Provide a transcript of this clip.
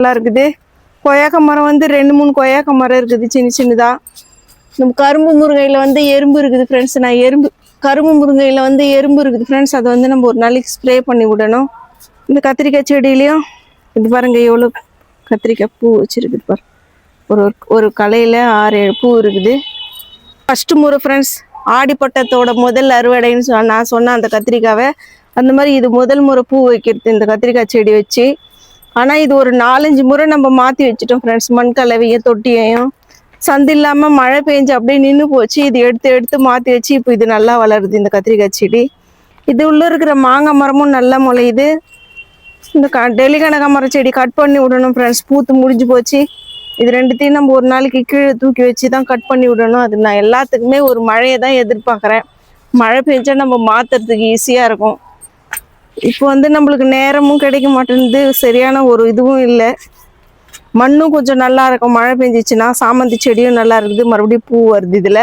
நல்லா இருக்குது. கொய்யாக்க மரம் வந்து ரெண்டு மூணு கொய்யாக்க மரம் இருக்குது சின்ன சின்னதாக நம்ம கரும்பு முருங்கையில் வந்து எறும்பு இருக்குது ஃப்ரெண்ட்ஸ் நான் எறும்பு கரும்பு முருங்கையில் வந்து எறும்பு இருக்குது ஃப்ரெண்ட்ஸ் அதை வந்து நம்ம ஒரு நாளைக்கு ஸ்ப்ரே பண்ணி விடணும். இந்த கத்திரிக்காய் செடியிலையும் இது பாருங்க எவ்வளோ கத்திரிக்காய் பூ வச்சுருக்குது பாரு. ஒரு ஒரு கலையில் ஆறு ஏழு பூ இருக்குது. ஃபஸ்ட்டு முறை ஃப்ரெண்ட்ஸ் ஆடிப்பட்டத்தோட முதல் அறுவடைன்னு சொன்ன நான் சொன்ன அந்த கத்திரிக்காவை அந்த மாதிரி இது முதல் முறை பூ வைக்கிறது இந்த கத்திரிக்காய் செடி வச்சு. ஆனால் இது ஒரு நாலஞ்சு முறை நம்ம மாற்றி வச்சுட்டோம் ஃப்ரெண்ட்ஸ் மண் கலவையும் தொட்டியையும். சந்து இல்லாமல் மழை பெஞ்சு அப்படியே நின்று போச்சு. இது எடுத்து எடுத்து மாற்றி வச்சு இப்போ இது நல்லா வளருது இந்த கத்திரிக்காய் செடி. இது உள்ளே இருக்கிற மாங்காய் மரமும் நல்லா முளையுது. இந்த க டெல்லி கனகாமரம் செடி கட் பண்ணி விடணும் ஃப்ரெண்ட்ஸ் பூத்து முடிஞ்சு போச்சு. இது ரெண்டுத்தையும் நம்ம ஒரு நாளைக்கு கீழே தூக்கி வச்சு தான் கட் பண்ணி விடணும். அது நான் எல்லாத்துக்குமே ஒரு மழையை தான் எதிர்பார்க்குறேன். மழை பெஞ்சா நம்ம மாற்றுறதுக்கு ஈஸியாக இருக்கும். இப்போ வந்து நம்மளுக்கு நேரமும் கிடைக்க மாட்டேங்குது சரியான ஒரு இதுவும் இல்லை. மண்ணும் கொஞ்சம் நல்லா இருக்கும். மழை பெஞ்சிச்சுன்னா சாமந்தி செடியும் நல்லா இருக்குது. மறுபடியும் பூ வருது இதில்.